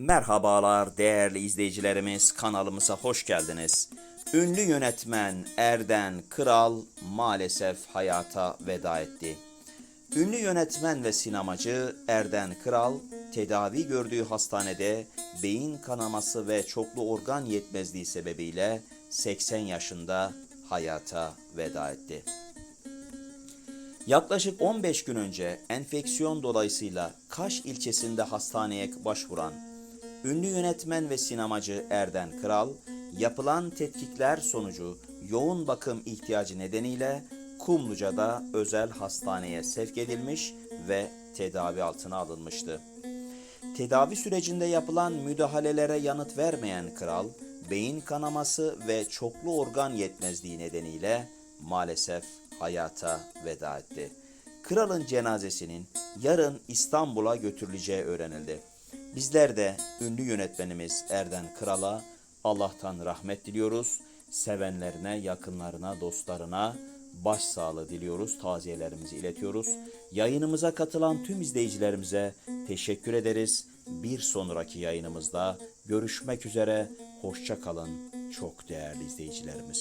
Merhabalar değerli izleyicilerimiz kanalımıza hoş geldiniz. Ünlü yönetmen Erden Kral maalesef hayata veda etti. Ünlü yönetmen ve sinemacı Erden Kral tedavi gördüğü hastanede beyin kanaması ve çoklu organ yetmezliği sebebiyle 80 yaşında hayata veda etti. Yaklaşık 15 gün önce enfeksiyon dolayısıyla Kaş ilçesinde hastaneye başvuran ünlü yönetmen ve sinemacı Erden Kral, yapılan tetkikler sonucu yoğun bakım ihtiyacı nedeniyle Kumluca'da özel hastaneye sevk edilmiş ve tedavi altına alınmıştı. Tedavi sürecinde yapılan müdahalelere yanıt vermeyen kral, beyin kanaması ve çoklu organ yetmezliği nedeniyle maalesef hayata veda etti. Kralın cenazesinin yarın İstanbul'a götürüleceği öğrenildi. Bizler de ünlü yönetmenimiz Erden Kral'a Allah'tan rahmet diliyoruz. Sevenlerine, yakınlarına, dostlarına başsağlığı diliyoruz. Taziyelerimizi iletiyoruz. Yayınımıza katılan tüm izleyicilerimize teşekkür ederiz. Bir sonraki yayınımızda görüşmek üzere. Hoşça kalın çok değerli izleyicilerimiz.